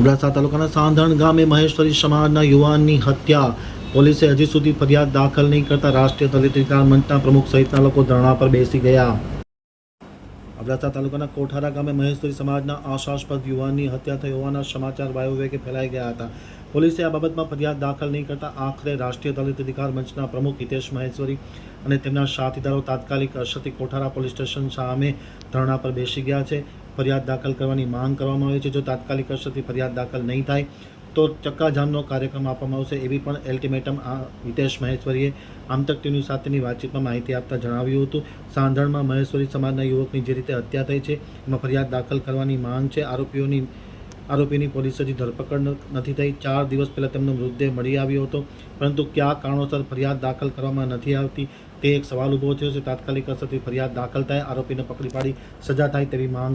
અબડાસા તાલુકાના સાંધણ ગામે મહેશ્વરી સમાજના યુવાનની હત્યા. પોલીસે હજી સુધી ફરિયાદ દાખલ નહીં કરતા રાષ્ટ્રીય દલિત વિકાસ મંચના પ્રમુખ સહિતના લોકો ધરણા પર બેસી ગયા. અબડાસા તાલુકાના કોઠારા ગામે મહેશ્વરી સમાજના આશાસ્પદ યુવાનની હત્યા થઈ હોવાના સમાચાર વાયુવેગે ફેલાઈ ગયા હતા. પોલીસે આ બાબતમાં ફરિયાદ દાખલ નહીં કરતા આખરે રાષ્ટ્રીય દલિત અધિકાર મંચના પ્રમુખ હિતેશ મહેશ્વરી અને તેમના સાથીદારો તાત્કાલિક અસરથી કોઠારા પોલીસ સ્ટેશન સામે ધરણા પર બેસી ગયા છે. ફરિયાદ દાખલ કરવાની માંગ કરવામાં આવી છે. જો તાત્કાલિક અસરથી ફરિયાદ દાખલ નહીં થાય, તો ચક્કાજામનો કાર્યક્રમ આપવામાં આવશે એવી પણ એલ્ટિમેટમ આ હિતેશ મહેશ્વરીએ આમતક ટીવી સાથેની વાતચીતમાં માહિતી આપતા જણાવ્યું હતું. સાંધણમાં મહેશ્વરી સમાજના યુવકની જે રીતે હત્યા થઈ છે, એમાં ફરિયાદ દાખલ કરવાની માંગ છે. આરોપીઓની, આરોપીની પોલીસ હજી ધરપકડ નથી થઈ. ચાર દિવસ પહેલાં તેમનો મૃતદેહ મળી આવ્યો હતો, પરંતુ કયા કારણોસર ફરિયાદ દાખલ કરવામાં નથી આવતી, તે એક સવાલ ઊભો થયો છે. તાત્કાલિક અસરથી ફરિયાદ દાખલ થાય, આરોપીને પકડી પાડી સજા થાય તેવી માંગ